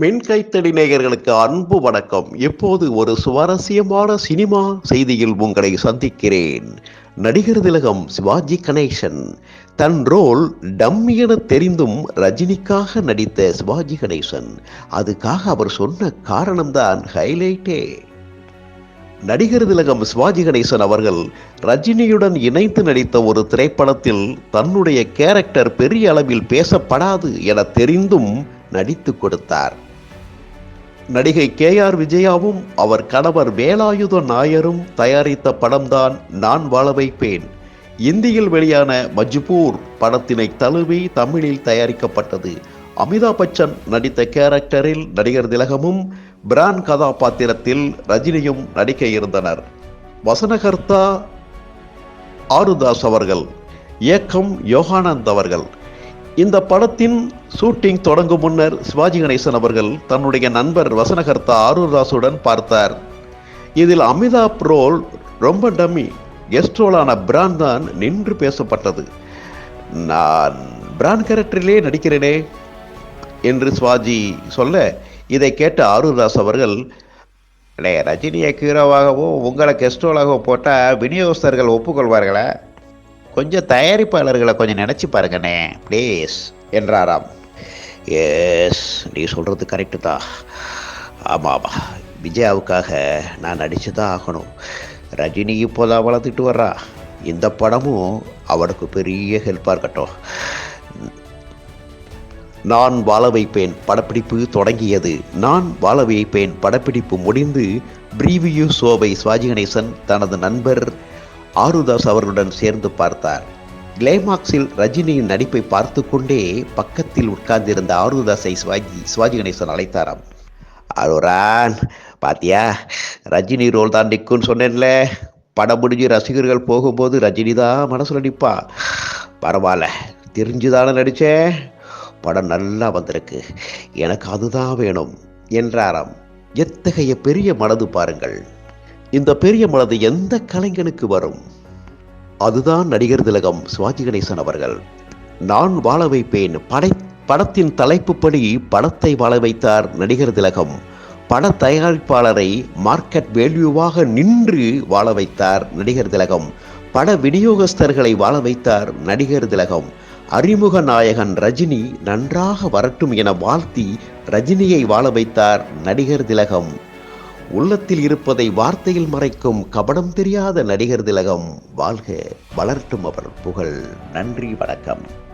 மின்கைத்தடி நேயர்களுக்கு அன்பு வணக்கம். இப்போது ஒரு சுவாரஸ்யமான சினிமா செய்தியில் உங்களை சந்திக்கிறேன். நடிகர் திலகம் சிவாஜி கணேசன். தன் ரோல் டம்மி என தெரிந்தும் ரஜினிக்காக நடித்த சிவாஜி கணேசன். அதுக்காக அவர் சொன்ன காரணம்தான் ஹைலைட்டே. நடிகர் திலகம் சிவாஜி கணேசன் அவர்கள் ரஜினியுடன் இணைந்து நடித்த ஒரு திரைப்படத்தில் தன்னுடைய கேரக்டர் பெரிய அளவில் பேசப்படாது என தெரிந்தும் நடித்து கொடுத்தார். நடிகை கே ஆர் விஜயாவும் அவர் கணவர் வேலாயுத நாயரும் தயாரித்த படம்தான் நான் வாழ வைப்பேன். இந்தியில் வெளியான மஜ்பூர் படத்தினை தழுவி தமிழில் தயாரிக்கப்பட்டது. அமிதாப் பச்சன் நடித்த கேரக்டரில் நடிகர் திலகமும் பிரான் கதாபாத்திரத்தில் ரஜினியும் நடிக்க இருந்தனர். வசனகர்த்தா ஆருதாஸ் அவர்கள் இயக்கம் யோகானந்த் அவர்கள். இந்த படத்தின் ஷூட்டிங் தொடங்கும் முன்னர் சிவாஜி கணேசன் அவர்கள் தன்னுடைய நண்பர் வசனகர்த்தா ஆரூர்தாஸுடன் பார்த்தார். இதில் அமிதாப் ரோல் ரொம்ப டம்மி கெஸ்ட் ரோலான பிரான் தான் நின்று பேசப்பட்டது. நான் பிரான் கேரக்டரிலே நடிக்கிறேனே என்று சிவாஜி சொல்ல இதை கேட்ட ஆரூர்தாஸ் அவர்கள் அடே ரஜினியை ஹீரோவாகவும் உங்களை கெஸ்ட் ரோலாகவும் போட்டால் விநியோகஸ்தர்கள் ஒப்புக்கொள்வார்களா. கொஞ்சம் தயாரிப்பாளர்களை கொஞ்சம் நினச்சி பாருங்கண்ணே ப்ளீஸ் என்றாராம். எஸ் நீ சொல்கிறது கரெக்டு தான் ஆமாம் ஆமாம் விஜயாவுக்காக நான் நடித்து தான் ஆகணும். ரஜினி இப்போதான் வளர்த்துட்டு வர்றா. இந்த படமும் அவனுக்கு பெரிய ஹெல்ப்பாக இருக்கட்டும். நான் வாழ வைப்பேன் படப்பிடிப்பு தொடங்கியது. நான் வாழ வைப்பேன் படப்பிடிப்பு முடிந்து ப்ரீவியூ ஷோவை சுவாஜி கணேசன் தனது நண்பர் ஆருதாஸ் அவர்களுடன் சேர்ந்து பார்த்தார். கிளைமாக்ஸில் ரஜினியின் நடிப்பை பார்த்து கொண்டே பக்கத்தில் உட்கார்ந்திருந்த ஆருதாஸை சிவாஜி சிவாஜி கணேசன் அழைத்தாராம். அருரான் பாத்தியா? ரஜினி ரோல் தான் நிற்கும்னு சொன்னேன்ல. படம் முடிஞ்சு ரசிகர்கள் போகும்போது ரஜினி தான் மனசில் நிற்பா பரவாயில்ல தெரிஞ்சுதானே நடித்தேன் படம் நல்லா வந்திருக்கு. எனக்கு அதுதான் வேணும் என்றாராம். எத்தகைய பெரிய மனது பாருங்கள். இந்த பெரிய மனது எந்த கலைஞனுக்கு வரும்? அதுதான் நடிகர் திலகம் சிவாஜி கணேசன் அவர்கள். நான் வாழ வைப்பேன். படை படத்தின் தலைப்புப்படி படத்தை வாழ வைத்தார் நடிகர் திலகம். பட தயாரிப்பாளரை மார்க்கெட் வேல்யூவாக நின்று வாழ வைத்தார் நடிகர் திலகம். பட விநியோகஸ்தர்களை வாழ வைத்தார் நடிகர் திலகம். அறிமுக நாயகன் ரஜினி நன்றாக வரட்டும் என வாழ்த்தி ரஜினியை வாழ வைத்தார் நடிகர் திலகம். உள்ளத்தில் இருப்பதை வார்த்தையில் மறைக்கும் கபடம் தெரியாத நடிகர் திலகம். வாழ்க வளர்த்தும் அவர் புகழ். நன்றி வணக்கம்.